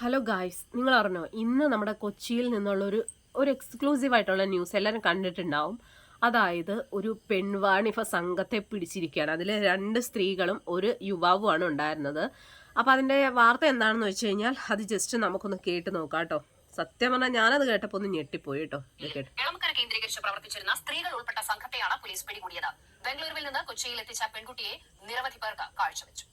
Hello guys നിങ്ങൾ അറിഞ്ഞോ ഇന്ന് നമ്മുടെ കൊച്ചിയിൽ നിന്നുള്ള ഒരു ഒരു എക്സ്ക്ലൂസീവ് ആയിട്ടുള്ള ന്യൂസ് എല്ലാവരും കണ്ടിട്ടുണ്ടാവും. അതായത് ഒരു പെൺവാണിഫ സംഘത്തെ പിടിച്ചിരിക്കുകയാണ്. അതിൽ രണ്ട് സ്ത്രീകളും ഒരു യുവാവുമാണ് ഉണ്ടായിരുന്നത്. അപ്പോൾ അതിന്റെ വാർത്ത എന്താണെന്ന് വെച്ച് കഴിഞ്ഞാൽ അത് ജസ്റ്റ് നമുക്കൊന്ന് കേട്ട് നോക്കാം കേട്ടോ. സത്യം പറഞ്ഞാൽ ഞാനത് കേട്ടപ്പോൾ ഒന്ന് ഞെട്ടിപ്പോയി കേട്ടോ. കേന്ദ്രീകരിച്ച് പ്രവർത്തിച്ചിരുന്ന സ്ത്രീകൾ ഉൾപ്പെട്ട സംഘത്തെയാണ് പോലീസ് പിടികൂടിയത്. ബംഗളൂരുവിൽ നിന്ന് കൊച്ചിയിൽ എത്തിച്ച പെൺകുട്ടിയെ നിരവധി പേർക്ക് കാഴ്ചവെച്ചു.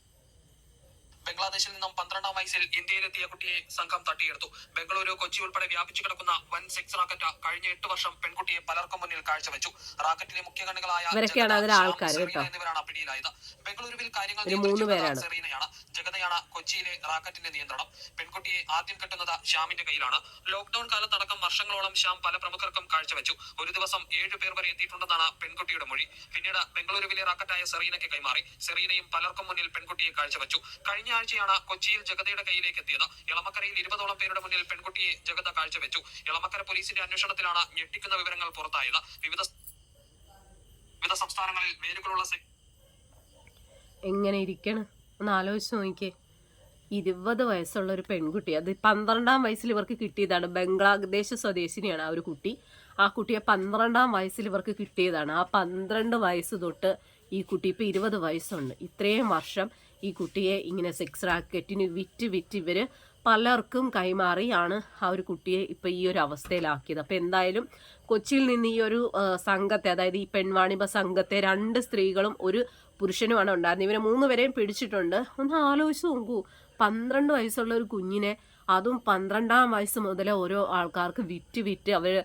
ബംഗ്ലാദേശിൽ നിന്നും പന്ത്രണ്ടാം വയസ്സിൽ ഇന്ത്യയിലെത്തിയ കുട്ടിയെ സംഘം തട്ടിയെടുത്തു. ബംഗളൂരു കൊച്ചി ഉൾപ്പെടെ വ്യാപിച്ചു കിടക്കുന്ന വൻ സെക്സ് റാക്കറ്റ് കഴിഞ്ഞ എട്ട് വർഷം പെൺകുട്ടിയെ പലർക്കും മുന്നിൽ കാഴ്ചവെച്ചു. റാക്കറ്റിലെ മുഖ്യ കേട്ടോ. എന്നിവരാണ് പിടിയിലായത്. ബംഗളൂരുവിൽ കാര്യങ്ങൾ നിയന്ത്രിച്ചിരുന്നത് സെറീനയാണ്. ജഗതയാണ് കൊച്ചിയിലെ റാക്കറ്റിന്റെ നിയന്ത്രണം. പെൺകുട്ടിയെ ആദ്യം കെട്ടുന്നത് ശ്യാമിന്റെ കയ്യിലാണ്. ലോക്ഡൌൺ കാലത്തടക്കം വർഷങ്ങളോളം ശ്യാം പല പ്രമുഖർക്കും കാഴ്ചവെച്ചു. ഒരു ദിവസം ഏഴു പേർ വരെ എത്തിയിട്ടുണ്ടെന്നാണ് പെൺകുട്ടിയുടെ മൊഴി. പിന്നീട് ബംഗളൂരുവിലെ റാക്കറ്റായ സെറീനയ്ക്ക് കൈമാറി. സെറീനയും പലർക്കും മുന്നിൽ പെൺകുട്ടിയെ കാഴ്ചവെച്ചു. കഴിഞ്ഞ ആഴ്ചയാണ് കൊച്ചിയിൽ ജഗതയുടെ കയ്യിലേക്ക് എത്തിയത്. ഇളമക്കരയിൽ ഇരുപതോളം പേരുടെ മുന്നിൽ പെൺകുട്ടിയെ ജഗത കാഴ്ചവെച്ചു. ഇളമക്കര പോലീസിന്റെ അന്വേഷണത്തിലാണ് ഞെട്ടിക്കുന്ന വിവരങ്ങൾ പുറത്തായത്. വിവിധ വിവിധ സംസ്ഥാനങ്ങളിൽ വേരുകളുള്ള എങ്ങനെ ഇരിക്കണം? ഒന്ന് ആലോചിച്ച് നോക്കിയേ. ഇരുപത് വയസ്സുള്ള ഒരു പെൺകുട്ടി. അത് പന്ത്രണ്ടാം വയസ്സിൽ ഇവർക്ക് കിട്ടിയതാണ്. ബംഗ്ലാദേശ് സ്വദേശിനിയാണ് ആ ഒരു കുട്ടി. ആ കുട്ടിയെ പന്ത്രണ്ടാം വയസ്സിൽ ഇവർക്ക് കിട്ടിയതാണ്. ആ പന്ത്രണ്ട് വയസ്സ് തൊട്ട് ഈ കുട്ടി ഇപ്പോൾ ഇരുപത് വയസ്സുണ്ട്. ഇത്രയും വർഷം ഈ കുട്ടിയെ ഇങ്ങനെ സെക്സ് റാക്കറ്റിന് വിറ്റ് വിറ്റ് ഇവർ പലർക്കും കൈമാറിയാണ് ആ ഒരു കുട്ടിയെ ഇപ്പോൾ ഈ ഒരു അവസ്ഥയിലാക്കിയത്. അപ്പോൾ എന്തായാലും കൊച്ചിയിൽ നിന്ന് ഈ ഒരു സംഘത്തെ അതായത് ഈ പെൺവാണിഭ സംഘത്തെ രണ്ട് സ്ത്രീകളും ഒരു പുരുഷനുമാണ് ഉണ്ടായിരുന്നത്. ഇവരെ മൂന്ന് പേരെയും പിടിച്ചിട്ടുണ്ട്. ഒന്ന് ആലോചിച്ച് നോക്കൂ. പന്ത്രണ്ട് വയസ്സുള്ള ഒരു കുഞ്ഞിനെ അതും പന്ത്രണ്ടാം വയസ്സ് മുതൽ ഓരോ ആൾക്കാർക്ക് വിറ്റ് വിറ്റ് അവർ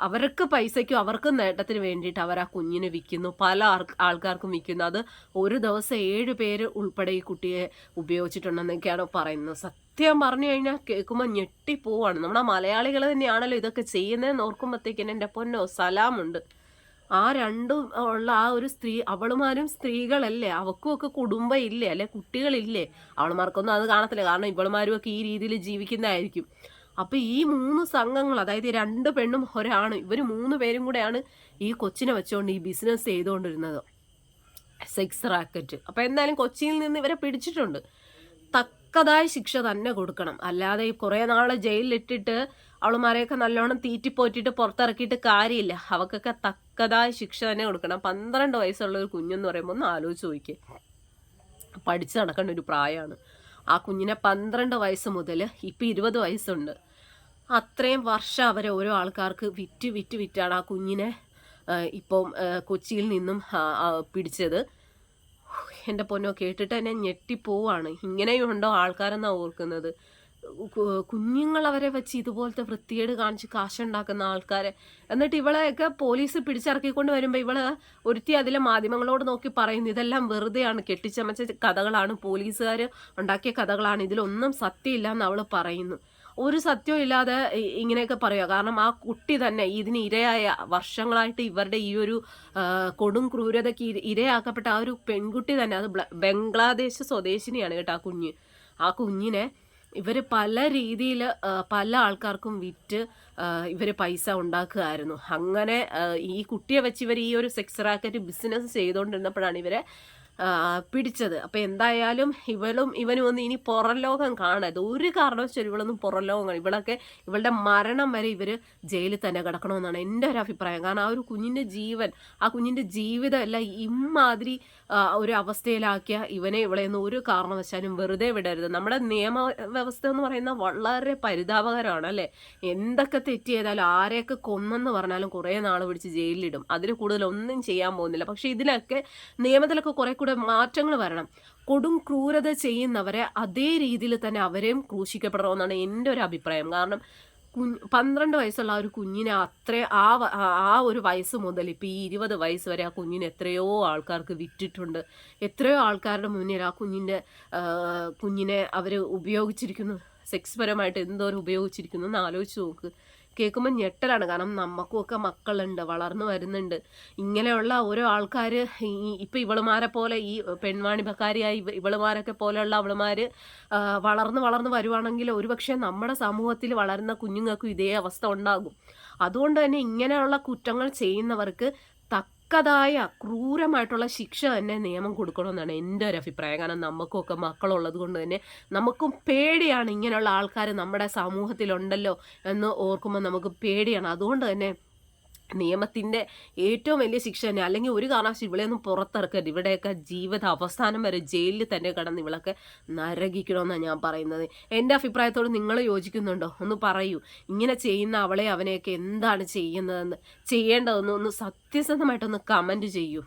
അവർക്ക് പൈസയ്ക്കും അവർക്ക് നേട്ടത്തിന് വേണ്ടിയിട്ട് അവർ ആ കുഞ്ഞിനെ വിൽക്കുന്നു. പല ആൾക്കാർക്കും വിൽക്കുന്നു. അത് ഒരു ദിവസം ഏഴ് പേര് ഉൾപ്പെടെ ഈ കുട്ടിയെ ഉപയോഗിച്ചിട്ടുണ്ടെന്നൊക്കെയാണ് പറയുന്നത്. സത്യം പറഞ്ഞു കഴിഞ്ഞാൽ കേൾക്കുമ്പോൾ ഞെട്ടിപ്പോവാണ്. നമ്മുടെ മലയാളികൾ തന്നെയാണല്ലോ ഇതൊക്കെ ചെയ്യുന്നതെന്ന് ഓർക്കുമ്പോഴത്തേക്കിന് എന്റെ പൊന്നോ സലാമുണ്ട്. ആ രണ്ടും ഉള്ള ആ ഒരു സ്ത്രീ അവളുമാരും സ്ത്രീകളല്ലേ? അവക്കും ഒക്കെ കുടുംബം ഇല്ലേ അല്ലെ കുട്ടികളില്ലേ? അവളുമാർക്കൊന്നും അത് കാണത്തില്ല. കാരണം ഇവളുമാരും ഒക്കെ ഈ രീതിയിൽ ജീവിക്കുന്നതായിരിക്കും. അപ്പൊ ഈ മൂന്ന് സംഘങ്ങൾ അതായത് രണ്ട് പെണ്ണും ഒരാണ് ഇവർ മൂന്ന് പേരും കൂടെയാണ് ഈ കൊച്ചിനെ വെച്ചുകൊണ്ട് ഈ ബിസിനസ് ചെയ്തുകൊണ്ടിരുന്നത് സെക്സ് റാക്കറ്റ് അപ്പൊ എന്തായാലും കൊച്ചിയിൽ നിന്ന് ഇവരെ പിടിച്ചിട്ടുണ്ട്. തക്കതായ ശിക്ഷ തന്നെ കൊടുക്കണം. അല്ലാതെ ഈ കുറേ നാളെ ജയിലിലിട്ടിട്ട് അവളുമാരെയൊക്കെ നല്ലോണം തീറ്റിപ്പോറ്റിട്ട് പുറത്തിറക്കിയിട്ട് കാര്യമില്ല. അവക്കൊക്കെ തക്കതായ ശിക്ഷ തന്നെ കൊടുക്കണം. പന്ത്രണ്ട് വയസ്സുള്ള ഒരു കുഞ്ഞെന്ന് പറയുമ്പോൾ ഒന്ന് ആലോചിച്ച് നോക്കിയേ. പഠിച്ച് നടക്കേണ്ട ഒരു പ്രായമാണ്. ആ കുഞ്ഞിനെ പന്ത്രണ്ട് വയസ്സ് മുതൽ ഇപ്പം ഇരുപത് വയസ്സുണ്ട്. അത്രയും വർഷം അവരെ ഓരോ ആൾക്കാർക്ക് വിറ്റ് വിറ്റ് വിറ്റാണ് ആ കുഞ്ഞിനെ ഇപ്പം കൊച്ചിയിൽ നിന്നും പിടിച്ചത്. എന്റെ പൊന്നോ കേട്ടിട്ട് തന്നെ ഞെട്ടിപ്പോവാണ്. ഇങ്ങനെയും ഉണ്ടോ ആൾക്കാരെന്നാ ഓർക്കുന്നത്? കു- കുഞ്ഞുങ്ങൾ അവരെ വെച്ച് ഇതുപോലത്തെ വൃത്തികേട് കാണിച്ച് കാശുണ്ടാക്കുന്ന ആൾക്കാരെ. എന്നിട്ട് ഇവളെയൊക്കെ പോലീസ് പിടിച്ചിറക്കിക്കൊണ്ട് വരുമ്പോൾ ഇവൾ ഒരുത്തി അതിലെ മാധ്യമങ്ങളോട് നോക്കി പറയുന്നു ഇതെല്ലാം വെറുതെയാണ് കെട്ടിച്ചമച്ച കഥകളാണ് പോലീസുകാർ ഉണ്ടാക്കിയ കഥകളാണ് ഇതിലൊന്നും സത്യമില്ല എന്ന് അവൾ പറയുന്നു. ഒരു സത്യവും ഇല്ലാതെ ഇങ്ങനെയൊക്കെ പറയുക. കാരണം ആ കുട്ടി തന്നെ ഇതിന് ഇരയായ വർഷങ്ങളായിട്ട് ഇവരുടെ ഈ ഒരു കൊടും ക്രൂരതയ്ക്ക് ഇരയാക്കപ്പെട്ട ആ ഒരു പെൺകുട്ടി തന്നെ അത് ബംഗ്ലാദേശ് സ്വദേശിനിയാണ് കേട്ടോ ആ കുഞ്ഞ്. ആ കുഞ്ഞിനെ ഇവർ പല രീതിയിൽ പല ആൾക്കാർക്കും വിറ്റ് ഇവർ പൈസ ഉണ്ടാക്കുമായിരുന്നു അങ്ങനെ ഈ കുട്ടിയെ വെച്ച് ഇവർ ഈ ഒരു സെക്സ് റാക്കറ്റ് ബിസിനസ് ചെയ്തുകൊണ്ടിരുന്നപ്പോഴാണ് ഇവരെ പിടിച്ചത്. അപ്പം എന്തായാലും ഇവളും ഇവനും ഒന്നും ഇനി പുറം ലോകം കാണരുത് ഒരു കാരണവശാലും ഇവളൊന്നും പുറം ലോകം കാണും. ഇവളൊക്കെ ഇവളുടെ മരണം വരെ ഇവർ ജയിലിൽ തന്നെ കിടക്കണമെന്നാണ് എന്റെ ഒരു അഭിപ്രായം. കാരണം ആ ഒരു കുഞ്ഞിന്റെ ജീവൻ ആ കുഞ്ഞിന്റെ ജീവിതം എല്ലാം ഇമാതിരി ഒരു അവസ്ഥയിലാക്കിയ ഇവനെ ഇവളെയൊന്നും ഒരു കാരണവശാലും വെറുതെ വിടരുത്. നമ്മുടെ നിയമ വ്യവസ്ഥ എന്ന് പറയുന്നത് വളരെ പരിതാപകരമാണ് അല്ലേ? എന്തൊക്കെ തെറ്റ് ചെയ്താലും ആരെയൊക്കെ കൊന്നെന്ന് പറഞ്ഞാലും കുറേ നാൾ പിടിച്ച് ജയിലിലിടും. അതിൽ കൂടുതൽ ഒന്നും ചെയ്യാൻ പോകുന്നില്ല. പക്ഷേ ഇതിലൊക്കെ നിയമത്തിലൊക്കെ കുറെ കൂടെ മാറ്റങ്ങൾ വരണം. കൊടും ക്രൂരത ചെയ്യുന്നവരെ അതേ രീതിയിൽ തന്നെ അവരെയും ക്രൂശിക്കപ്പെടണമെന്നാണ് എന്റെ ഒരു അഭിപ്രായം. കാരണം കുഞ്ഞ് പന്ത്രണ്ട് വയസ്സുള്ള ആ ഒരു കുഞ്ഞിനെ അത്ര ആ ആ- ഒരു വയസ്സ് മുതൽ ഇപ്പം ഈ ഇരുപത് വയസ്സ് വരെ ആ കുഞ്ഞിനെ എത്രയോ ആൾക്കാർക്ക് വിറ്റിട്ടുണ്ട്. എത്രയോ ആൾക്കാരുടെ മുന്നിൽ ആ കുഞ്ഞിന്റെ കുഞ്ഞിനെ അവർ ഉപയോഗിച്ചിരിക്കുന്നു. സെക്സ് പരമായിട്ട് എന്തോരം ഉപയോഗിച്ചിരിക്കുന്നു എന്ന് ആലോചിച്ച് നോക്ക്. കേൾക്കുമ്പോൾ ഞെട്ടലാണ്. കാരണം നമുക്കും ഒക്കെ മക്കളുണ്ട് വളർന്നു വരുന്നുണ്ട്. ഇങ്ങനെയുള്ള ഓരോ ആൾക്കാർ ഇപ്പം ഇവളുമാരെ പോലെ ഈ പെൺവാണിഭക്കാരിയായി ഇവ- ഇവളുമാരൊക്കെ പോലെയുള്ള അവളുമാർ വളർന്ന് വളർന്ന് വരുവാണെങ്കിൽ ഒരുപക്ഷെ നമ്മുടെ സമൂഹത്തിൽ വളരുന്ന കുഞ്ഞുങ്ങൾക്കും ഇതേ അവസ്ഥ ഉണ്ടാകും. അതുകൊണ്ട് തന്നെ ഇങ്ങനെയുള്ള കുറ്റങ്ങൾ ചെയ്യുന്നവർക്ക് തക്ക തക്കതായ ക്രൂരമായിട്ടുള്ള ശിക്ഷ തന്നെ നിയമം കൊടുക്കണമെന്നാണ് എന്റെ ഒരു അഭിപ്രായം. കാരണം നമുക്കൊക്കെ മക്കളുള്ളത് കൊണ്ട് തന്നെ നമുക്കും പേടിയാണ് ഇങ്ങനെയുള്ള ആൾക്കാർ നമ്മുടെ സമൂഹത്തിലുണ്ടല്ലോ എന്ന് ഓർക്കുമ്പോൾ നമുക്ക് പേടിയാണ്. അതുകൊണ്ട് തന്നെ നിയമത്തിന്റെ ഏറ്റവും വലിയ ശിക്ഷ തന്നെ. അല്ലെങ്കിൽ ഒരു കാരണവശാലും ഇവിടെയൊന്നും പുറത്തിറക്കരുത്. ഇവിടെയൊക്കെ ജീവിത അവസാനം വരെ ജയിലിൽ തന്നെ കിടന്ന് ഇവളൊക്കെ നരകിക്കണമെന്നാണ് ഞാൻ പറയുന്നത്. എന്റെ അഭിപ്രായത്തോട് നിങ്ങൾ യോജിക്കുന്നുണ്ടോ? ഒന്ന് പറയൂ. ഇങ്ങനെ ചെയ്യുന്ന അവളെ അവനെയൊക്കെ എന്താണ് ചെയ്യുന്നതെന്ന്? ചെയ്യേണ്ടതെന്ന് ഒന്ന് സത്യസന്ധമായിട്ടൊന്ന് കമന്റ് ചെയ്യൂ.